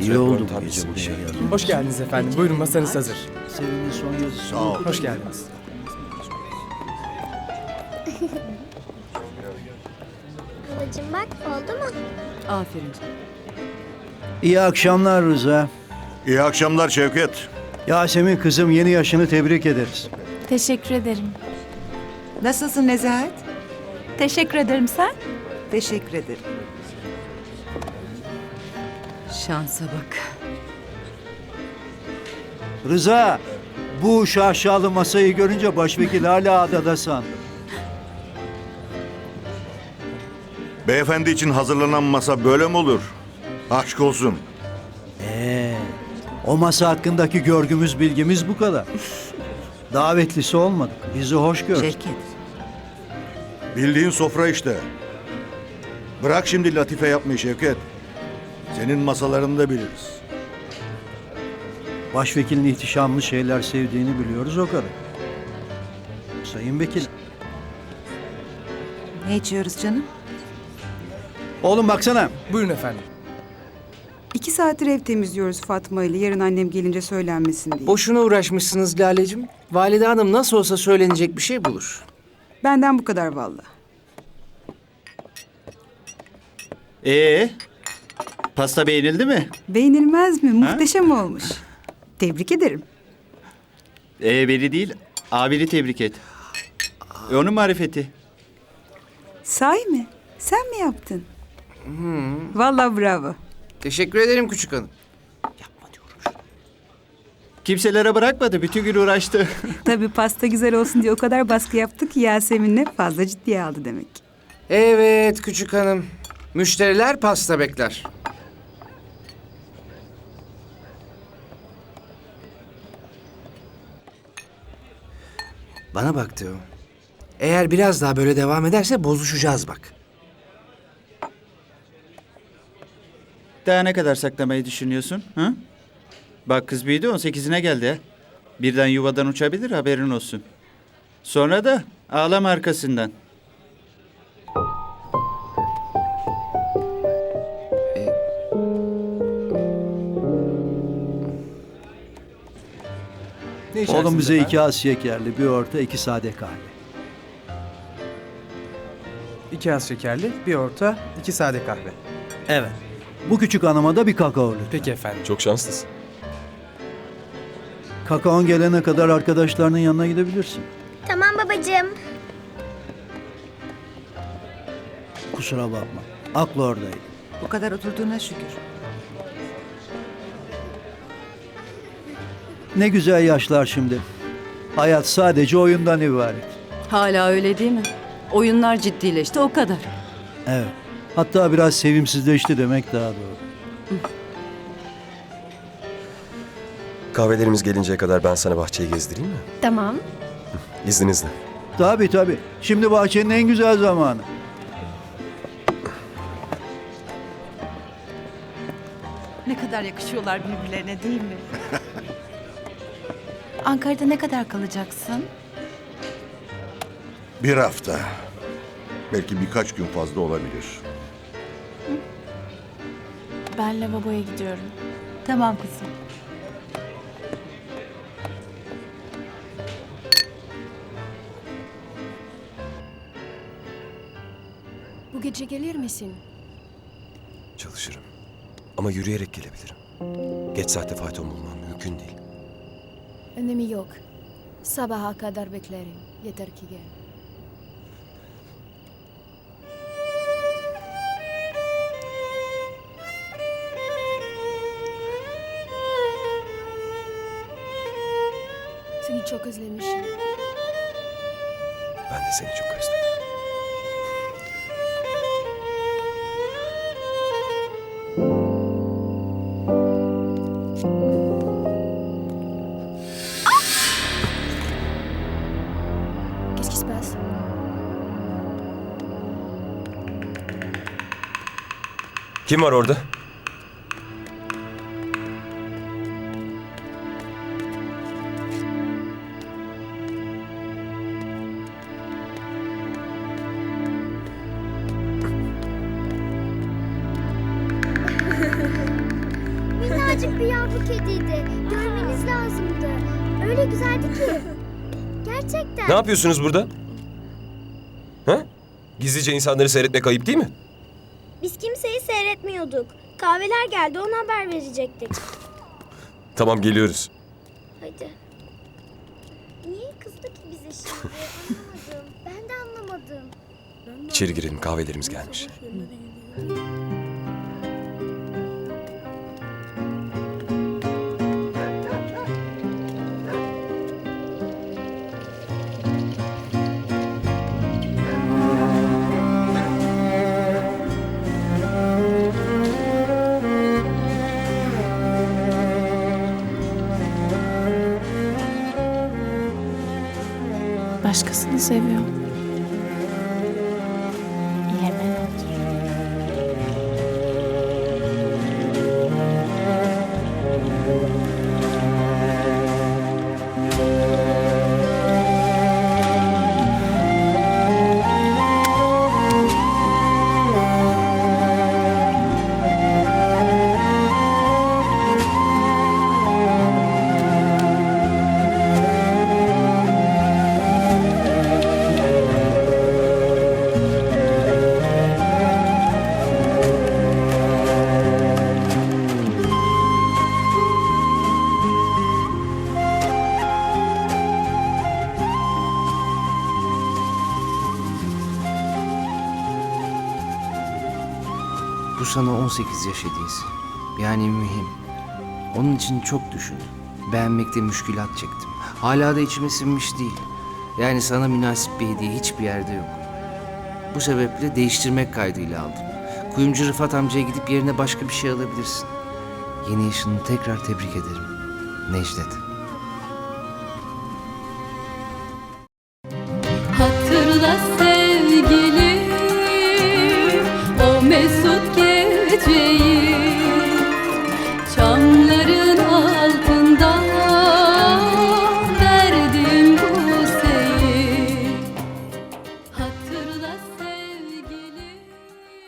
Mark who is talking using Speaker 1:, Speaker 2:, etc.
Speaker 1: İyi oldu bu gece buraya geldiğiniz.
Speaker 2: Hoş geldiniz efendim. Buyurun masanız hazır.
Speaker 1: Sevim'in son yazısı.
Speaker 3: Sağ ol.
Speaker 2: Hoş geldiniz.
Speaker 4: Babacım bak oldu mu?
Speaker 5: Aferin.
Speaker 1: İyi akşamlar Rıza.
Speaker 3: İyi akşamlar Şevket.
Speaker 1: Yasemin kızım yeni yaşını tebrik ederiz.
Speaker 6: Teşekkür ederim.
Speaker 5: Nasılsın Nezahat?
Speaker 6: Teşekkür ederim sen.
Speaker 5: Teşekkür ederim. Şansa bak.
Speaker 1: Rıza, bu şaşalı masayı görünce başvekil hala adada sandım.
Speaker 3: Beyefendi için hazırlanan masa böyle mi olur? Aşk olsun.
Speaker 1: Ee, o masa hakkındaki görgümüz bilgimiz bu kadar. Davetlisi olmadık. Bizi hoş gör.
Speaker 5: Şevket.
Speaker 3: Bildiğin sofra işte. Bırak şimdi latife yapmayı Şevket. Senin masalarını da biliriz.
Speaker 1: Başvekilin ihtişamlı şeyler sevdiğini biliyoruz o kadar. Sayın Vekil.
Speaker 5: Ne içiyoruz canım?
Speaker 1: Oğlum baksana.
Speaker 2: Buyurun efendim.
Speaker 7: İki saattir ev temizliyoruz Fatma ile. Yarın annem gelince söylenmesin diye.
Speaker 8: Boşuna uğraşmışsınız Lale'cim. Valide Hanım nasıl olsa söylenecek bir şey bulur.
Speaker 7: Benden bu kadar valla.
Speaker 9: Ee, pasta beğenildi mi?
Speaker 7: Beğenilmez mi? Muhteşem olmuş. Tebrik ederim.
Speaker 9: Ee, beni değil, abini tebrik et. E, onun marifeti.
Speaker 7: Sahi mi? Sen mi yaptın? Valla bravo.
Speaker 8: Teşekkür ederim küçük hanım.
Speaker 9: Kimselere bırakmadı, bütün gün uğraştı.
Speaker 7: Tabii pasta güzel olsun diye o kadar baskı yaptık ki Yasemin'le fazla ciddiye aldı demek.
Speaker 8: Evet küçük hanım. Müşteriler pasta bekler. Bana bak Teo. Eğer biraz daha böyle devam ederse bozuşacağız bak.
Speaker 9: Daha ne kadar saklamayı düşünüyorsun? Ha? Bak kız büyüdü, 18'ine geldi. Birden yuvadan uçabilir, haberin olsun. Sonra da ağlama arkasından.
Speaker 2: Ne içersiniz
Speaker 1: Oğlum bize
Speaker 2: efendim?
Speaker 1: iki az şekerli, bir orta, iki sade kahve.
Speaker 2: İki az şekerli, bir orta, iki sade kahve.
Speaker 1: Evet. Bu küçük hanıma da bir kakao lütfen.
Speaker 2: Peki efendim.
Speaker 10: Çok şanslısın.
Speaker 1: Kakaon gelene kadar arkadaşlarının yanına gidebilirsin.
Speaker 4: Tamam babacığım.
Speaker 1: Kusura bakma. Aklı oradaydı.
Speaker 5: Bu kadar oturduğuna şükür.
Speaker 1: Ne güzel yaşlar şimdi. Hayat sadece oyundan ibaret.
Speaker 5: Hala öyle değil mi? Oyunlar ciddileşti o kadar.
Speaker 1: Evet. Hatta biraz sevimsizleşti demek daha doğru.
Speaker 10: Kahvelerimiz gelinceye kadar ben sana bahçeyi gezdireyim mi?
Speaker 4: Tamam.
Speaker 10: İzninizle.
Speaker 1: Tabii tabii. Şimdi bahçenin en güzel zamanı.
Speaker 6: Ne kadar yakışıyorlar birbirlerine değil mi? Ankara'da ne kadar kalacaksın?
Speaker 3: Bir hafta. Belki birkaç gün fazla olabilir.
Speaker 6: Ben lavaboya gidiyorum.
Speaker 5: Tamam kızım.
Speaker 4: Bu gece gelir misin?
Speaker 10: Çalışırım. Ama yürüyerek gelebilirim. Geç saatte fayton bulmam mümkün değil.
Speaker 4: Önemi yok. Sabaha kadar beklerim. Yeter ki gel. Seni çok özlemişim.
Speaker 10: Ben de seni çok özledim.
Speaker 4: Passe
Speaker 10: Kim var orada?
Speaker 11: yavru kediydi. Görmeniz lazımdı. Öyle güzeldi ki. Gerçekten.
Speaker 10: Ne yapıyorsunuz burada? Ha? Gizlice insanları seyretmek ayıp değil mi?
Speaker 11: Biz kimseyi seyretmiyorduk. Kahveler geldi ona haber verecektik.
Speaker 10: Tamam geliyoruz.
Speaker 11: Hadi. Niye kızdı ki bize şimdi? Anlamadım. Ben de anlamadım.
Speaker 10: İçeri girelim kahvelerimiz gelmiş.
Speaker 4: Başkasını seviyor. Yemen otur.
Speaker 8: Sana 18 yaş hediyesi. Yani mühim. Onun için çok düşündüm. Beğenmekte müşkülat çektim. Hala da içime sinmiş değil. Yani sana münasip bir hediye hiçbir yerde yok. Bu sebeple değiştirmek kaydıyla aldım. Kuyumcu Rıfat amcaya gidip yerine başka bir şey alabilirsin. Yeni yaşını tekrar tebrik ederim. Necdet.
Speaker 4: 却一。